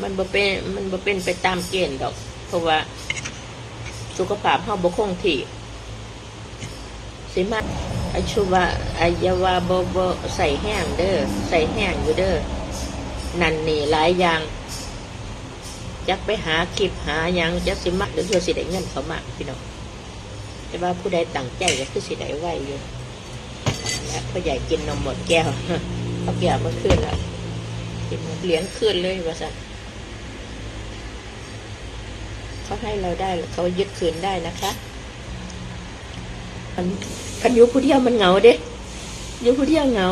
มันบ่เป็นมันบ่เป็นไปตามเกณฑ์ดอก เพราะว่า สุขภาพเฮาบ่คงที่สิมาอาชุว่าอายาวาบ่บ่ใส่แห้งเด้อใส่แห้งอยู่เด้อนั่นนี่หลายอย่างจักไปหาคลิปหาหยังจักสิมักหรือเธอสิได้เงินเขามากพี่น้องแต่ว่าผู้ใดตั้งใจก็คือสิได้ไวอยู่และพ่อใหญ่กินนมหมดแก้วเอาแก้วมาขึ้นแล้วกินเหรียญขึ้นเลยว่าสัน เขาให้เราได้เขายึดคืนได้นะคะมันคันยู่ผู้เดียวมันเหงาเด้ยู่ผู้เดียวเหงา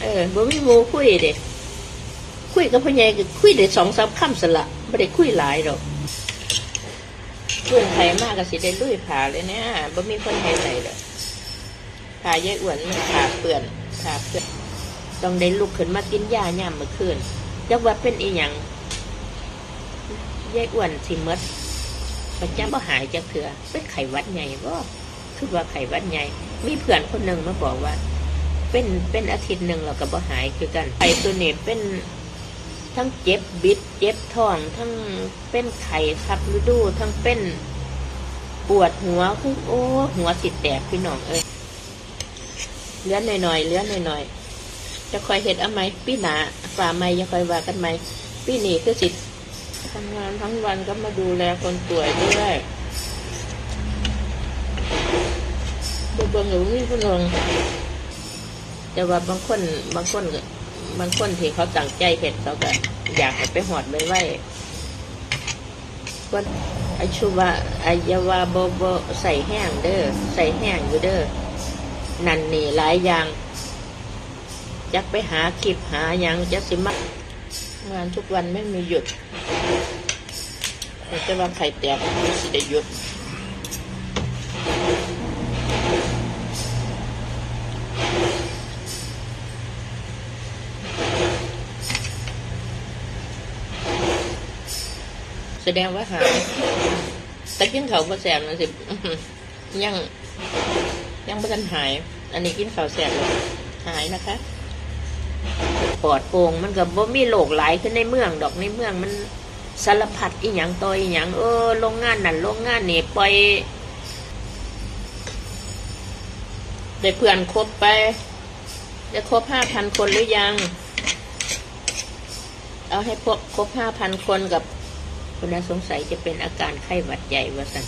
เออบ่มีหมูคุยเด้คุยกับพ่อใหญ่ก็คุยได้สองสามคำสละไม่ได้คุยหลายดอกเพื่นไทยมากก็สิได้ลุยผ่าเลยเนี่ยบ่มีคนให้ใส่ดอกผ่ายายอ้วนมันผ่าเปื่อนผ่าเปื่อนต้องได้ลุกขึ้นมากินยาย่ามเมื่อคืนจักว่าเป็นอีหยัง ยายอ้วนสิมดประจำบ่หายจักเถื่อเป็นไข้วัดใหญ่บ่คือว่าไข้วัดใหญ่ มีเพื่อนคนหนึ่งมาบอกว่า เป็นเป็นอาทิตย์หนึ่งเราก็บ่หายคือกันไข้ตัวนี้เป็นทั้งเจ็บบิดเจ็บท้องทั้งเป็นไข้ครับฤดู ทั้งเป็นปวดหัวคือโอ้หัวสิแตกพี่น้องเอ้ยเลื้อนหน่อยๆเลื้อนหน่อยๆจะคอยเห็ดเอาไหมปีหนาฝ่าไม่ยังคอยว่ากันไหมปีนี้คือสิ ทำงานทั้งวันก็มาดูแลคนป่วยด้วยดูเบิ่งอยู่นี่พี่น้องแต่ว่าบางคนบางคนบางคนที่เขาตั้งใจเห็ดเขาก็อยากไปหอดไว้ไว้คนอาชุว่าอายาวาโบโบใส่แห้งเด้อใส่แห้งอยู่เด้อนันนี่หลายอย่างจักไปหาคลิปหาหยังจักสิมัก งานทุกวันไม่มีหยุดแต่ว่าไข่แตกสิได้หยุดแสดงว่าหายแต่กินเขาวบ่แสบนะสิยังยังไม่ทันหาย อันนี้กินข้าวแสบแล้วหายนะคะ ปอดโปร่งมันกับบ่มีโรคหลายขึ้นในเมืองดอกในเมืองมันสารพัดอีหยังต่ออีหยังเออโรงงานนั่นโรงงานนี่ปล่อยได้เพื่อนครบไปได้ครบห้าพันคนหรือยัง เอาให้พวกครบห้าพันคนกับคุณน่าสงสัยจะเป็นอาการไข้หวัดใหญ่วะสัน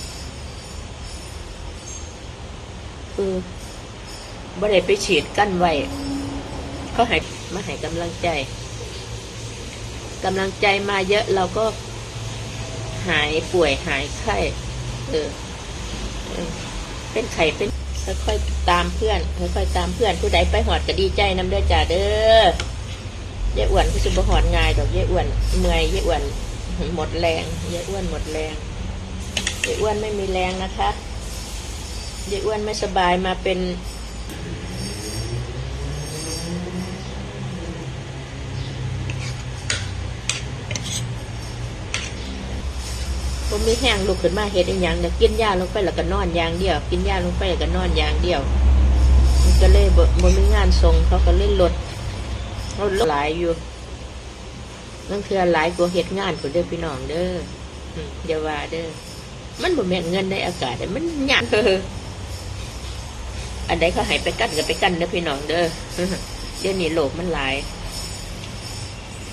คือบ่ได้ไปฉีดกั้นไว้ เขาให้มาให้กำลังใจกำลังใจมาเยอะเราก็หายป่วยหายไข้เออเป็นไข้เป็นค่อยๆตามเพื่อนค่อยๆตามเพื่อนผู้ใดไปหอดก็ดีใจน้ำเด้อจ่าเด้อยายอ้วนคือสุบหอดง่ายดอกยายอ้วนเมื่อยยายอ้วนหมดแรงยายอ้วนหมดแรงยายอ้วนไม่มีแรงนะคะยายอ้วนไม่สบายมาเป็น ผมมีแห้งลุกขึ้นมาเฮ็ดอีหยังเนี่ยกินยาลงไปแล้วก็นอนอย่างเดียว กินยาลงไปแล้วก็นอนอย่างเดียว มันก็เลยบ่มีงานส่งเขาก็เลยลดลดหลายอยู่นั่นคือหลายกว่าเหตุงานคนเด้อพี่น้องเด้ออืมอย่าว่าเด้อมันบ่แม่นเงินในอากาศเด้อมันหยาดเอออันใดเขาให้ไปกันก็ไปกันเด้อพี่น้องเด้อเดี๋ยวนี้โลกมันหลาย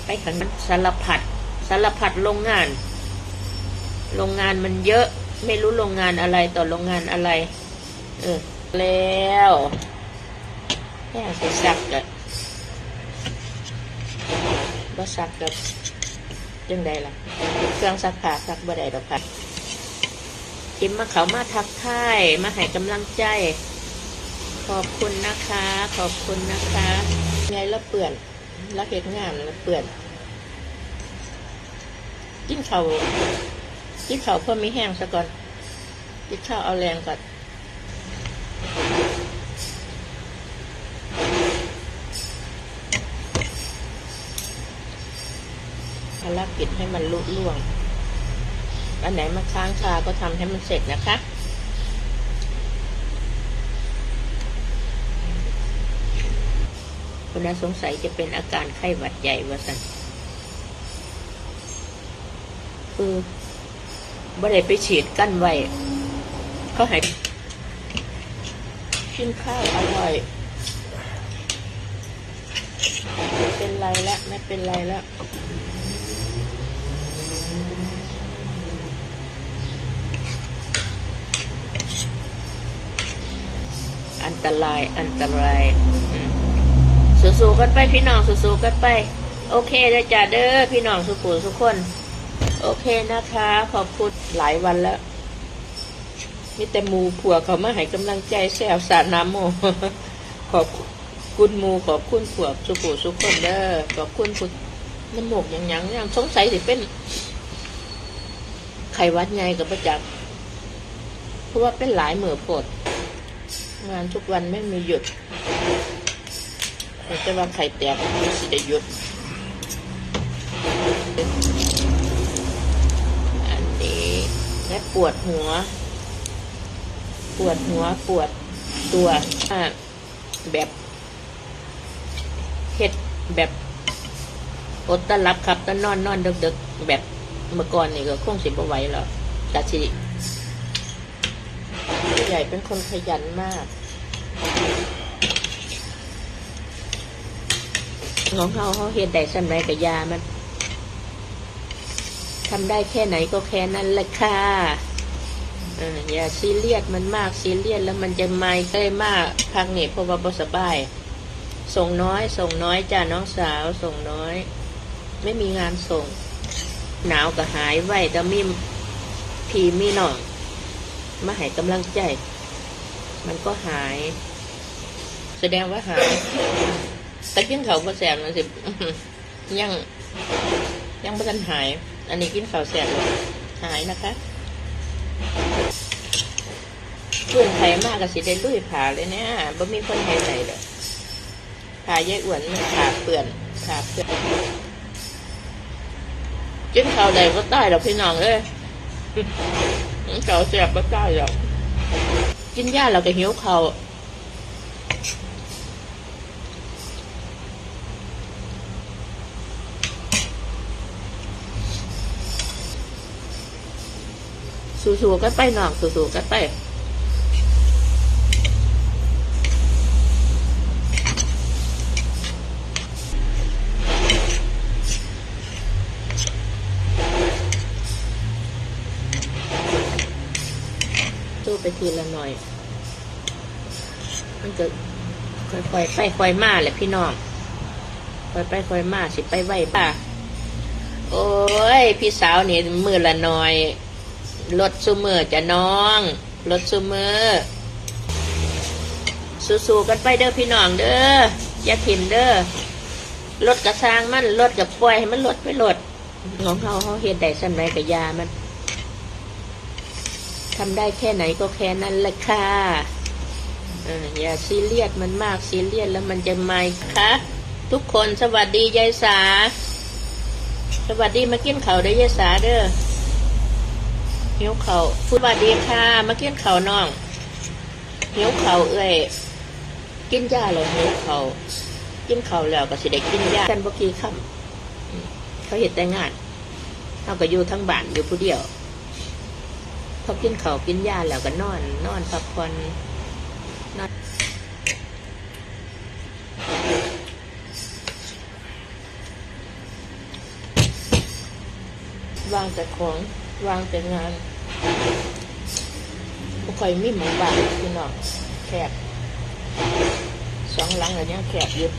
ไปขันมันสารพัดสารพัดโรงงาน โรงงานมันเยอะ ไม่รู้โรงงานอะไรต่อโรงงานอะไร เออ แล้วแค่สิซักกะบ่ซักกับจังใดล่ะ เครื่องซักผ้าซักบ่ได้ดอกค่ะทิมมาเขามาทักทายมาให้กำลังใจ ขอบคุณนะคะ ขอบคุณนะคะ ไงแล้วเปื่อนแล้วเหตุงานแล้วเปื่อนกินเขา กินเขาวเพื่อมีแห้งซะก่อนกินข้าวเอาแรงก่อนภารกิจให้มันลุล่วง อันไหนมาค้างคาก็ทำให้มันเสร็จนะคะคุณสงสัยจะเป็นอาการไข้หวัดใหญ่วะสันคือ บ่ได้ไปฉีดกั้นไว้เขาให้กินข้าวอร่อยไม่เป็นไรแล้วไม่เป็นไรแล้วอันตรายอันตรายสู้ๆกันไปพี่น้องสู้ๆกันไป โอเคเด้อจ้าเด้อพี่น้องสุขุมทุกคน โอเคนะคะ ขอบคุณหลายวันแล้วมีแต่มูผัวเขามาให้กำลังใจแซวสาดน้ำโมขอบคุณมูขอบคุณผัวสุขุสุขคนเด้อขอบคุณคุณน้ำหมกอย่างยังยังสงสัยสิเป็น ไขวัดไงกับประจักษ์เพราะว่าเป็นหลายเหมือปดงานทุกวันไม่มีหยุดแต่ว่าไข่แตกสิได้หยุด และปวดหัว ปวดหัวปวดตัวแบบเฮ็ดแบบอดตะรับครับตะนอนนอนดึกๆแบบเมื่อก่อนนี่ก็คงสิบไหวแล้วแต่สิผู้ใหญ่เป็นคนขยันมากของเขาเขาเฮ็ดได้สำไรกับยามัน ทำได้แค่ไหนก็แค่นั้นแหละค่ะอย่าซีเรียสมันมากซีเรียสแล้วมันจะไม่ได้มากพักนี่ยเพราะว่าบสบาย ส่งน้อย ส่งน้อยจ้าน้องสาวส่งน้อย ไม่มีงานส่ง หนาวก็หายไว้แต่มีพีมีหน่องมาให้กำลังใจ มันก็หาย แสดงว่าหายแต่กินเขาก็แสบมันสิยังยังไม่ทันหาย อันนี้กินข้าวแสบหายนะคะลุงไผ่มากกับสิได้ลุยผ่าเลยเนี่ยบ่มีคนให้ใส่เลยผ่ายายอ้วนมันขาเปื่อนขาเปื่อนกินข้าวใดก็ใต้หรอกพี่น้องเอ้ยข้าวแสบก็ใต้หรอกกินยาเราก็หิวข้าว สู้ๆกันไปน้องสู้ๆกันไปสู้ไปทีละหน่อย มันก็ค่อยๆไปค่อยมาแหละพี่น้องค่อยไปค่อยมาสิไปไหวป่ะโอ้ย พี่สาวนี่มือละหน่อย รถซูเมอร์จะน้องรถซูเมอร์สู้ๆกันไปเด้อพี่น้องเด้ออย่าถิ่มเด้อรถกระซางมันรถกับปล่อยให้มันรถไปรถของเขาเขาเฮ็ดได้สำไรกับยามันทำได้แค่ไหนก็แค่นั้นแหละค่ะอย่าซีเรียสมันมากซีเรียสแล้วมันจะไม่ค่ะทุกคนสวัสดียายสา สวัสดีมากินเขาวเด้ยายสาเด้อ หิวเขาสวัสดีค่ะมากินเขาน้องหิวเขาเอ้ยกินยาแล้วหิวเขากินเขาแล้วก็สิได้กินยากันบ่กี่คำเขาเห็นแต่งานเขาก็อยู่ทั้งบ้านอยู่ผู้เดียวพอกินเขากินยาแล้วก็นอน นอนพักผ่อนนอนวางแต่ของ วางแต่งานบ่ค่อยมีหมู่บ้านพี่น้องแคบสองหลังแล้วยังแคบอยู่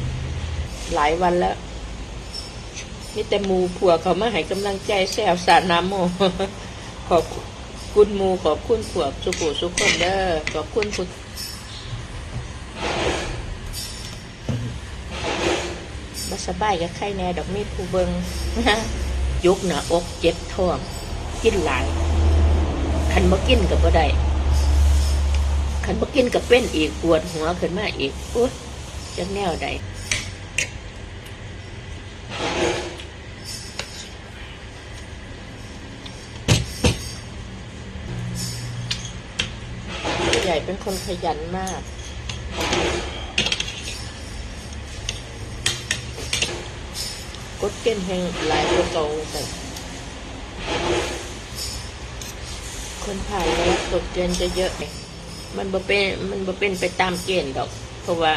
หลายวันแล้วมีแต่หมูผัวเขามาให้กำลังใจแซวสาน้ำโมขอบคุณหมูขอบคุณผัวสุขุสุขคนเด้อขอบคุณคุณมาสบายกับใครแน่ดอกมีผู้เบิงยุกหน้าอกเจ็บท้อง กินหลายคันบ่กินกับบ่ได้คันบ่กินกับเป็นอีกปวดหัวขึ้นมาอีกโอ๊ยจักแนวใดใหญ่เป็นคนขยันมากกดเก้นแห่งหลายกว่าเก่าแต่ คนผ่านแล้วตกเกณฑ์จะเยอะ มันบ่เป็นมันบ่เป็นไปตามเกณฑ์ดอก เพราะว่า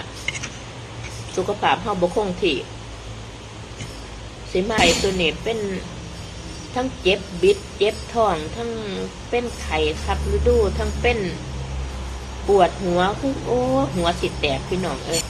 สุขภาพเฮาบ่คงที่สิมาไอตัวนี้เป็นทั้งเจ็บบิด เจ็บท้องทั้งเป็นไข้ขับฤดู ทั้งเป็นปวดหัวคือโอ้ หัวสิแตกพี่น้องเอ้ย